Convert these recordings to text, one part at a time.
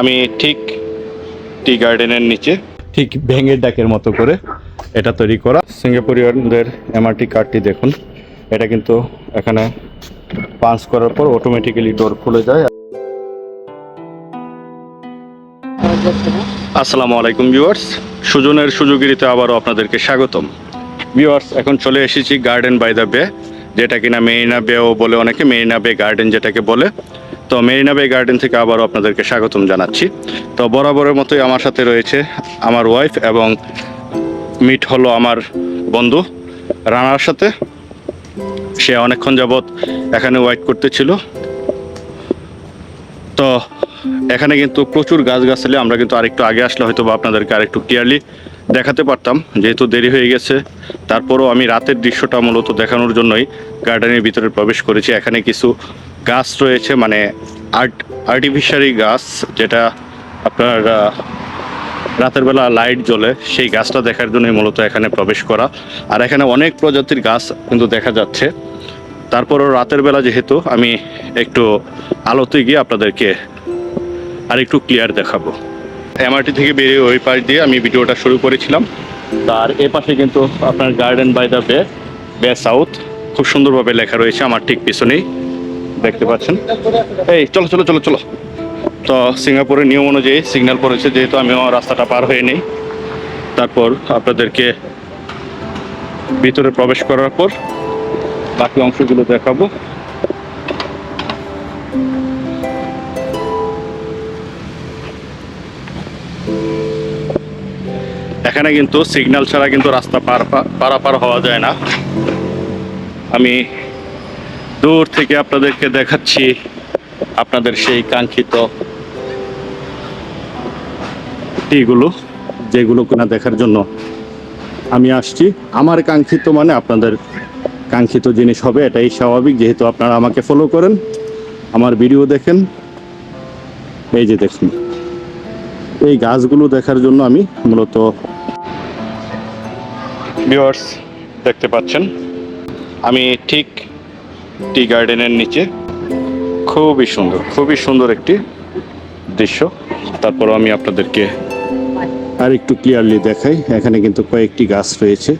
আমি ঠিক টি গার্ডেনের নিচে ঠিক ভেঙের ডাকের মতো করে এটা তৈরি করা। সিঙ্গাপুরিয়ানদের এমআরটি কার্ডটি দেখুন। এটা কিন্তু এখানে পাঞ্চ করার পর অটোমেটিক্যালি ডোর খুলে যায়। আসসালামু আলাইকুম ভিউয়ার্স সুজনের সুযোগিরিতে আবারও আপনাদেরকে স্বাগতম। ভিউয়ার্স এখন চলে এসেছি গার্ডেন বাই দ্য বে যেটা কিনা মেরিনা বেও বলে অনেকে মেরিনা বে গার্ডেন যেটাকে বলে। তো মেরিনা বে গার্ডেন থেকে আবারও আপনাদেরকে স্বাগতম জানাচ্ছি। তো বরাবরের মতোই আমার সাথে রয়েছে আমার ওয়াইফ এবং মিট হলো আমার বন্ধু রানার সাথে। সে অনেকক্ষণ যাবৎ এখানে ওয়েট করতেছিল। তো এখানে কিন্তু প্রচুর গাছগাছালি, আমরা কিন্তু আরেকটু আগে আসলে হয়তো বা আপনাদেরকে আরেকটু ক্লিয়ারলি দেখাতে পারতাম। যেহেতু দেরি হয়ে গেছে, তারপরও আমি রাতের দৃশ্যটা মূলত দেখানোর জন্যই গার্ডেনের ভিতরে প্রবেশ করেছি। এখানে কিছু গাছ রয়েছে মানে আর্ট আর্টিফিশিয়ারি গাছ, যেটা আপনার রাতের বেলা লাইট জ্বলে, সেই গাছটা দেখার জন্যই মূলত এখানে প্রবেশ করা। আর এখানে অনেক প্রজাতির গাছ কিন্তু দেখা যাচ্ছে। তারপরও রাতের বেলা যেহেতু, আমি একটু আলোতে গিয়ে আপনাদেরকে আর একটু ক্লিয়ার দেখাবো। এমআরটি থেকে বেরিয়ে ওই পাশ দিয়ে আমি ভিডিওটা শুরু করেছিলাম। তার এ পাশে কিন্তু আপনার গার্ডেন বাই দ্য বে বে সাউথ খুব সুন্দরভাবে লেখা রয়েছে, আমার ঠিক পিছনেই। দেখতে পাচ্ছেন। এই, চলো চলো চলো চলো। তো সিঙ্গাপুরের নিয়ম অনুযায়ী সিগন্যাল পড়েছে, যেহেতু আমি আমার রাস্তাটা পার হয়ে নেই। তারপর আপনাদেরকে ভিতরে প্রবেশ করার পর বাকি অংশগুলো দেখাবো। এখানে কিন্তু সিগন্যাল ছাড়া কিন্তু রাস্তা পার পারাপার হওয়া যায় না। আমি দূর থেকে আপনাদেরকে দেখাচ্ছি আপনাদের সেই কাঙ্ক্ষিত টিগুলো, যেগুলো কিনা দেখার জন্য আমি আসছি। আমার কাঙ্ক্ষিত মানে আপনাদের কাঙ্ক্ষিত জিনিস হবে, এটাই স্বাভাবিক। যেহেতু আপনারা আমাকে ফলো করেন, আমার ভিডিও দেখেন, এই যে দেখুন। এই গাছগুলো দেখার জন্য আমি মূলত ভিউয়ার্স দেখতে পাচ্ছেন। আমি ঠিক টি গার্ডেনের নিচে। খুবই সুন্দর খুবই সুন্দর একটি দৃশ্য। তারপর আমি আপনাদেরকে আর একটু ক্লিয়ারলি দেখাই। এখানে কিন্তু কয়েকটি গাছ রয়েছে।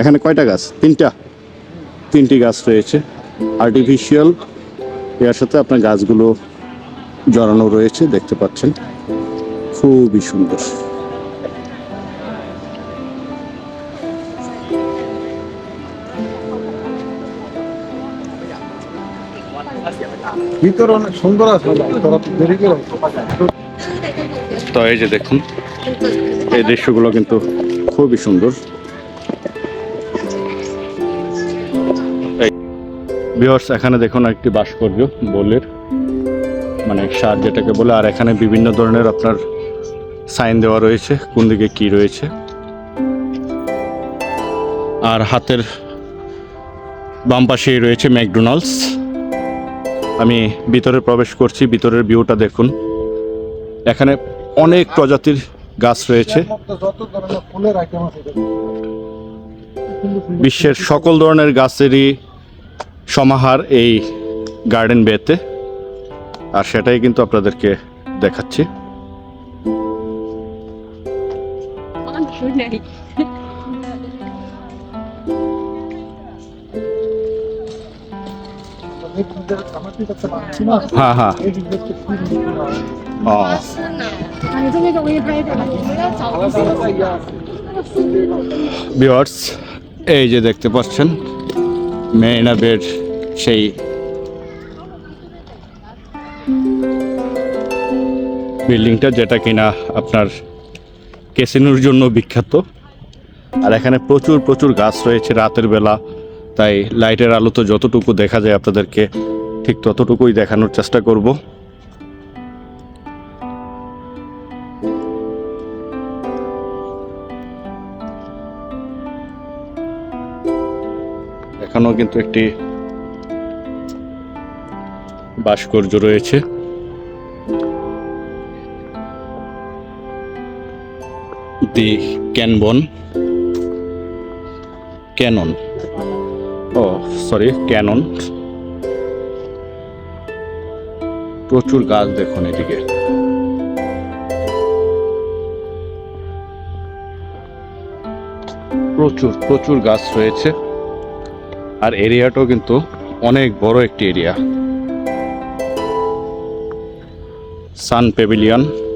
এখানে কয়টা গাছ? তিনটা। তিনটি গাছ রয়েছে। আর্টিফিশিয়াল এর সাথে আপনার গাছগুলো জড়ানো রয়েছে, দেখতে পাচ্ছেন। খুবই সুন্দর। ভিতরে অনেক সুন্দর আছে। দেরি করে। তো এই যে দেখুন, এই দৃশ্যগুলো কিন্তু খুবই সুন্দর। বিহর্স এখানে দেখুন একটি ভাস্কর্য বলের মানে সার যেটাকে বলে, আর এখানে বিভিন্ন ধরনের আপনার সাইন দেওয়া রয়েছে, কোন দিকে কি রয়েছে। আর হাতের বাম পাশেই রয়েছে ম্যাকডোনাল্ডস। আমি ভিতরে প্রবেশ করছি, ভিতরের ভিউটা দেখুন। এখানে অনেক প্রজাতির গাছ রয়েছে। বিশ্বের সকল ধরনের গাছেরই সমাহার এই গার্ডেন বেতে। আর সেটাই কিন্তু আপনাদেরকে দেখাচ্ছি। হ্যাঁ হ্যাঁ। এই যে দেখতে পাচ্ছেন মেয়েনাবের সেই বিল্ডিংটা, যেটা কিনা আপনার ক্যাসিনোর জন্য বিখ্যাত। আর এখানে প্রচুর প্রচুর গাছ রয়েছে রাতের বেলা। তাই লাইটের আলো তো যতটুকু দেখা যায় আপনাদেরকে, ঠিক ততটুকুই দেখানোর চেষ্টা করব। এখানেও কিন্তু একটি ভাস্কর্য রয়েছে। দি ক্যানবন, ক্যানন। Sorry, cannon. প্রচুর গাছ দেখুন এদিকে। প্রচুর প্রচুর গাছ রয়েছে। আর এরিয়াটাও কিন্তু অনেক বড় একটি এরিয়া। সান পেভিলিয়ন।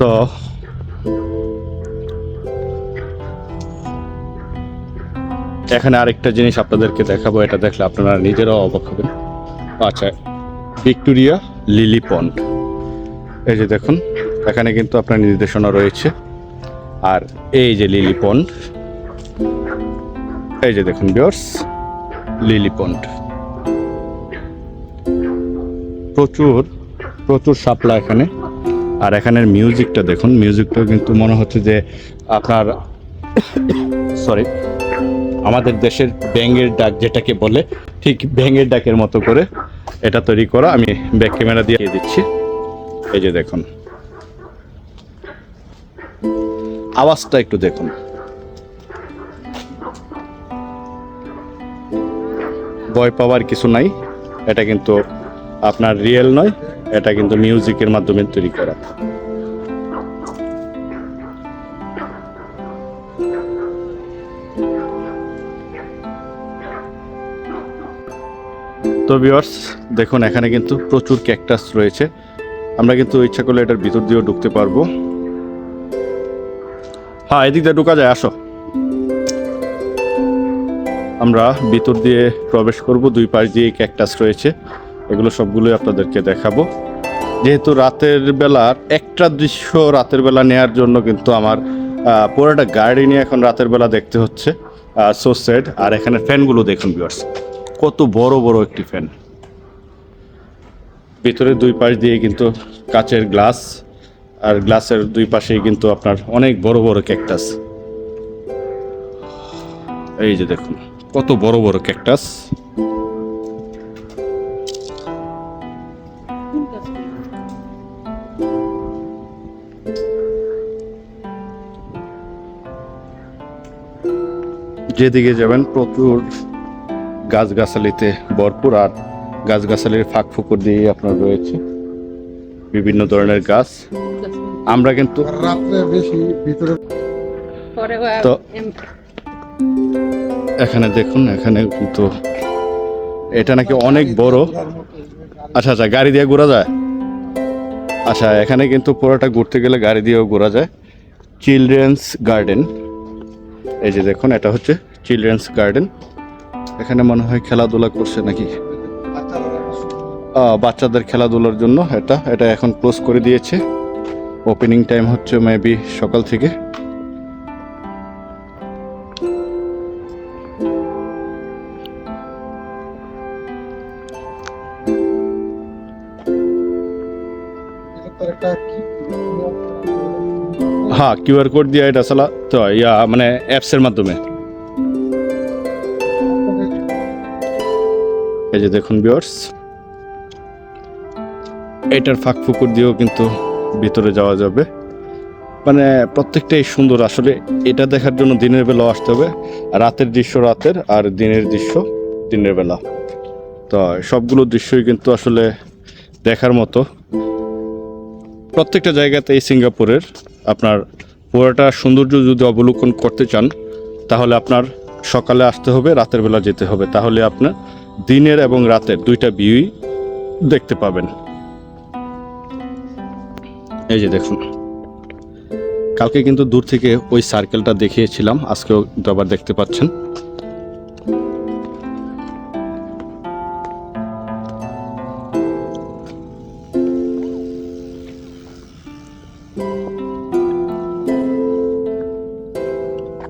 তো এখানে আরেকটা জিনিস আপনাদেরকে দেখাবো, এটা দেখলে আপনারা নিজেরাও অবাক হবেন। আচ্ছা ভিক্টোরিয়া লিলি পন্ড। এই যে দেখুন, এখানে কিন্তু আপনার নির্দেশনা রয়েছে। আর এই যে লিলি পন্ড, এই যে দেখুন বিয়ার্স লিলি পন্ড। প্রচুর প্রচুর শাপলা এখানে। আর এখানের মিউজিকটা দেখুন। মিউজিকটাও কিন্তু মনে হচ্ছে যে আপনার সরি আমাদের দেশের ব্যাঙের ডাক যেটাকে বলে, ঠিক ব্যাঙের ডাকের মতো করে এটা তৈরি করা। আমি ব্যাক ক্যামেরা দিয়ে দিচ্ছি। এই যে দেখুন। আওয়াজটা একটু দেখুন। ভয় পাওয়ার কিছু নাই। এটা কিন্তু আপনার রিয়েল নয়। এটা কিন্তু মিউজিকের মাধ্যমে তৈরি করা। তো ভিউয়ার্স দেখুন, এখানে কিন্তু প্রচুর ক্যাকটাস রয়েছে। আমরা কিন্তু ইচ্ছা করলে এটার ভিতর দিয়েও ঢুকতে পারব। হ্যাঁ এদিক দিয়ে ঢুকা যায়, আসো। আমরা ভিতর দিয়ে প্রবেশ করব, দুই পাশ দিয়ে ক্যাকটাস রয়েছে। এগুলো সবগুলোই আপনাদেরকে দেখাবো। যেহেতু রাতের বেলার একটা দৃশ্য রাতের বেলা নেয়ার জন্য কিন্তু আমার পুরোটা গাড়ি নিয়ে এখন রাতের বেলা দেখতে হচ্ছে। সো সেড আর এখানে ফ্যানগুলো দেখুন ভিউয়ার্স কত বড় বড় একটি ফ্যান। ভিতরে দুই পাশ দিয়ে কিন্তু কাচের গ্লাস, আর গ্লাসের দুই পাশেই কিন্তু আপনার অনেক বড় বড় ক্যাকটাস এই যে দেখুন, কত বড় বড় ক্যাকটাস যেদিকে যাবেন প্রচুর গাছগাছালিতে ভরপুর আর গাছগাছালির ফাঁক ফুকুর দিয়ে আপনার রয়েছে বিভিন্ন ধরনের গাছ। আমরা কিন্তু তো এখানে দেখুন এখানে কিন্তু এটা নাকি অনেক বড়। আচ্ছা আচ্ছা গাড়ি দিয়ে ঘোরা যায়? আচ্ছা এখানে কিন্তু পুরোটা ঘুরতে গেলে গাড়ি দিয়েও ঘোরা যায়। Children's garden. এই যে দেখুন, এটা হচ্ছে চিলড্রেন্স গার্ডেন এখানে মনে হয় খেলাধুলা করছে নাকি? বাচ্চাদের খেলাধুলার জন্য এটা এটা এখন ক্লোজ করে দিয়েছে। ওপেনিং টাইম হচ্ছে মেবি সকাল থেকে। হ্যাঁ কিউআর কোড দিয়ে এটা চালা, তো ইয়া মানে অ্যাপসের মাধ্যমে। এই যে দেখুন বিয়ার্স এটার ফাঁক ফুকুর দিয়েও কিন্তু ভিতরে যাওয়া যাবে। মানে প্রত্যেকটাই সুন্দর, আসলে এটা দেখার জন্য দিনের বেলা আসতে হবে, রাতের দৃশ্য রাতের আর দিনের দৃশ্য দিনের বেলা। তো সবগুলো দৃশ্যই কিন্তু আসলে দেখার মতো। প্রত্যেকটা জায়গাতে এই সিঙ্গাপুরের আপনার পুরোটা সৌন্দর্য যদি অবলোকন করতে চান, তাহলে আপনার সকালে আসতে হবে, রাতের বেলা যেতে হবে। তাহলে আপনার দিনের এবং রাতের দুইটা ভিউই দেখতে পাবেন। এই যে দেখুন। কালকে কিন্তু দূর থেকে ওই সার্কেলটা দেখিয়েছিলাম, আজকেও আবার দেখতে পাচ্ছেন।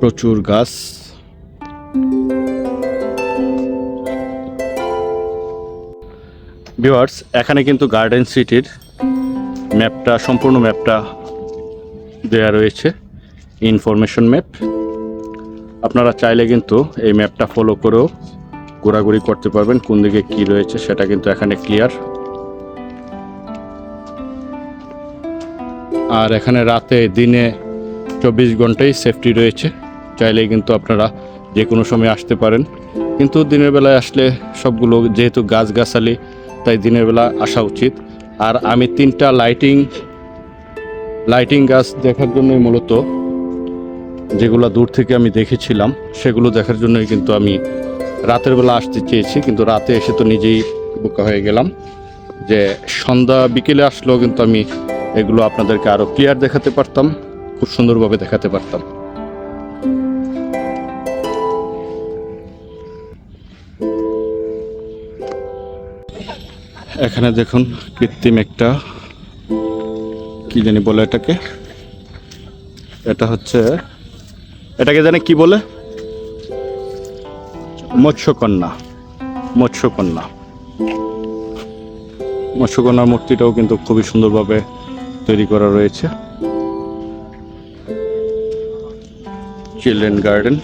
প্রচুর গাছ। ভিউয়ার্স এখানে কিন্তু গার্ডেন সিটির ম্যাপটা সম্পূর্ণ ম্যাপটা দেয়া রয়েছে ইনফরমেশন ম্যাপ আপনারা চাইলে কিন্তু এই ম্যাপটা ফলো করেও ঘোরাঘুরি করতে পারবেন, কোন দিকে কি রয়েছে সেটা কিন্তু এখানে ক্লিয়ার আর এখানে রাতে, দিনে চব্বিশ ঘন্টাই সেফটি রয়েছে। চাইলেই কিন্তু আপনারা যে কোনো সময় আসতে পারেন। কিন্তু দিনের বেলায় আসলে সবগুলো যেহেতু গাছগাছালি, তাই দিনের বেলা আসা উচিত। আর আমি তিনটা লাইটিং লাইটিং গাছ দেখার জন্যই মূলত যেগুলো দূর থেকে আমি দেখেছিলাম, সেগুলো দেখার জন্যই কিন্তু আমি রাতের বেলা আসতে চেয়েছি। কিন্তু রাতে এসে তো নিজেই বোকা হয়ে গেলাম যে সন্ধ্যা বিকেলে আসলেও কিন্তু আমি এগুলো আপনাদেরকে আরও ক্লিয়ার দেখাতে পারতাম, খুব সুন্দরভাবে দেখাতে পারতাম। এখানে দেখুন কৃত্রিম একটা, কি জানি বলে এটাকে? এটা হচ্ছে, এটাকে জানে কি বলে? মৎস্যকন্যা মৎস্যকন্যা। মৎস্যকন্যার মূর্তিটাও কিন্তু খুবই সুন্দরভাবে তৈরি করা রয়েছে। Children garden.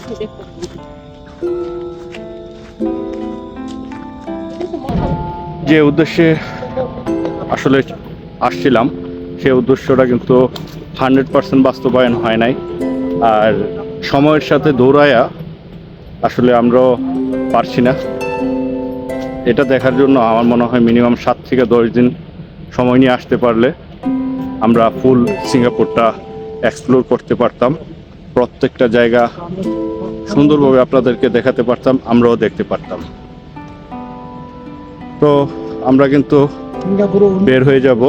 যে উদ্দেশ্যে আসলে আসছিলাম, সে উদ্দেশ্যটা কিন্তু হান্ড্রেড পার্সেন্ট বাস্তবায়ন হয় নাই। আর সময়ের সাথে দৌড়ায়া আসলে আমরাও পারছি না। এটা দেখার জন্য আমার মনে হয় মিনিমাম সাত থেকে দশ দিন সময় নিয়ে আসতে পারলে আমরা ফুল সিঙ্গাপুরটা এক্সপ্লোর করতে পারতাম। প্রত্যেকটা জায়গা সুন্দরভাবে আপনাদেরকে দেখাতে পারতাম, আমরাও দেখতে পারতাম। তো আমরা কিন্তু বের হয়ে যাব।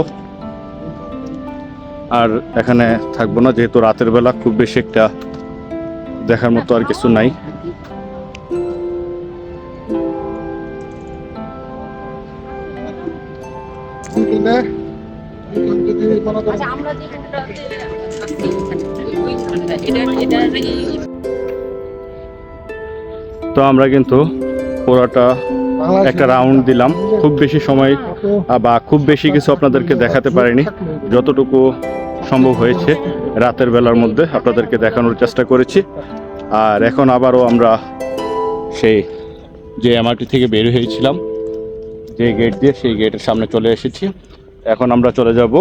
আর এখানে থাকব না, যেহেতু রাতের বেলা খুব বেশি একটা দেখার মতো আর কিছু নাই। তো আমরা কিন্তু বাংলাদেশে একটা রাউন্ড দিলাম। খুব বেশি সময় বা খুব বেশি কিছু আপনাদেরকে দেখাতে পারিনি। যতটুকু সম্ভব হয়েছে রাতের বেলার মধ্যে আপনাদেরকে দেখানোর চেষ্টা করেছি। আর এখন আবারও আমরা সেই যে এমআরটি থেকে বের হয়েছিলাম, যে গেট দিয়ে সেই গেটের সামনে চলে এসেছি। এখন আমরা চলে যাব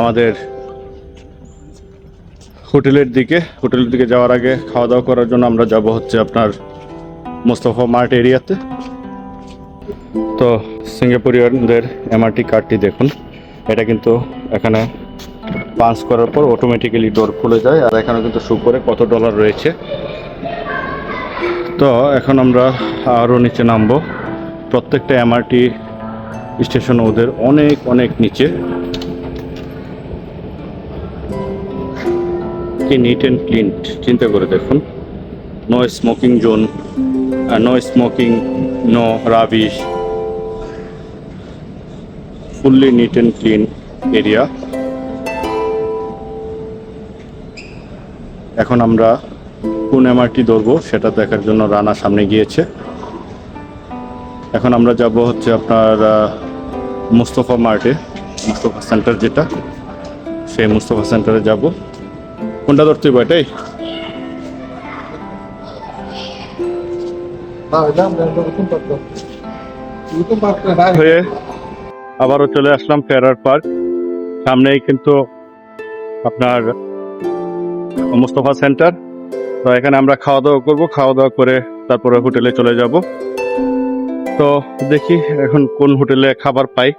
আমাদের হোটেলের দিকে। হোটেলের দিকে যাওয়ার আগে খাওয়া দাওয়া করার জন্য আমরা যাব হচ্ছে আপনার মোস্তফা মার্ট এরিয়াতে। তো সিঙ্গাপুরিয়ানদের এমআরটি কার্ডটি দেখুন। এটা কিন্তু এখানে পাঞ্চ করার পর অটোমেটিক্যালি ডোর খুলে যায় আর এখানে কিন্তু শু করে কত ডলার রয়েছে। তো এখন আমরা আরও নিচে নামবো। প্রত্যেকটা এমআরটি স্টেশন ওদের অনেক অনেক নিচে। কি নিট অ্যান্ড ক্লিন চিন্তা করে দেখুন। No smoking zone no smoking no rubbish fully neat and clean area এখন আমরা কোন এমআরটি ধরবো, সেটা দেখার জন্য রানা সামনে গিয়েছে। এখন আমরা যাব হচ্ছে আপনার মুস্তফা মার্টে, মুস্তফা সেন্টার যেটা। সেই মুস্তফা সেন্টারে যাব। কোনটা ধরতে হবে এটাই? হয়ে আবারও চলে আসলাম ফেরার পার্ক। সামনেই কিন্তু আপনার মুস্তফা সেন্টার। তো এখানে আমরা খাওয়া দাওয়া করব খাওয়া দাওয়া করে তারপরে হোটেলে চলে যাব। তো দেখি এখন কোন হোটেলে খাবার পাই,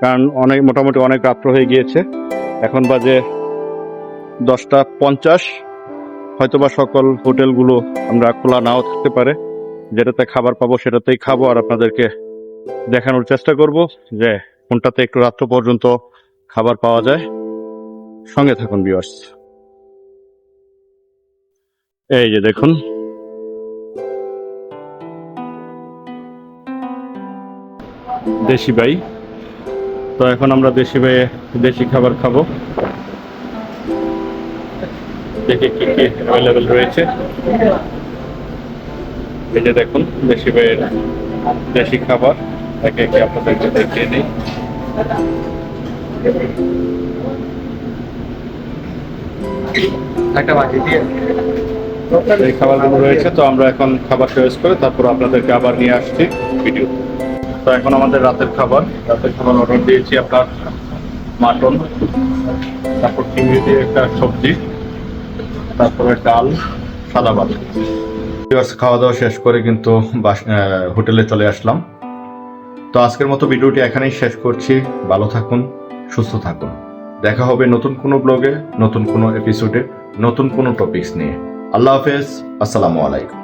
কারণ অনেক, মোটামুটি অনেক রাত্র হয়ে গিয়েছে। এখন বাজে দশটা পঞ্চাশ। হয়তোবা সকল হোটেলগুলো আমরা খোলা নাও থাকতে পারে। যেটাতে খাবার পাবো সেটাতেই খাব আর আপনাদেরকে দেখানোর চেষ্টা করব যে কোনটাতে একটু রাত্র পর্যন্ত খাবার পাওয়া যায়। সঙ্গে থাকুন ভিউয়ার্স এই যে দেখুন। দেশি বাই। তো এখন আমরা দেশি বাইয়ে দেশি খাবার খাব। দেখি কি কি অ্যাভেলেবেল রয়েছে। এই যে দেখুন দেশি বাইয়ের দেশি খাবার। একে একে আপনাদেরকে দেখিয়ে দিই। একটা বাকি দিয়ে এই খাবারগুলো রয়েছে তো আমরা এখন খাবার চয়েস করে তারপর আপনাদেরকে আবার নিয়ে আসছি ভিডিও তো এখন আমাদের রাতের খাবার। রাতের খাবার অর্ডার দিয়েছি আপনার মাটন তারপর চিংড়ি দিয়ে একটা সবজি তারপরে ডাল সাদা ভাত। খাওয়া দাওয়া শেষ করে কিন্তু হোটেলে চলে আসলাম। তো আজকের মতো ভিডিওটি এখানেই শেষ করছি। ভালো থাকুন, সুস্থ থাকুন। দেখা হবে নতুন কোনো ব্লগে, নতুন কোনো এপিসোডে নতুন কোনো টপিকস নিয়ে। আল্লাহ হাফেজ, আসসালামু আলাইকুম।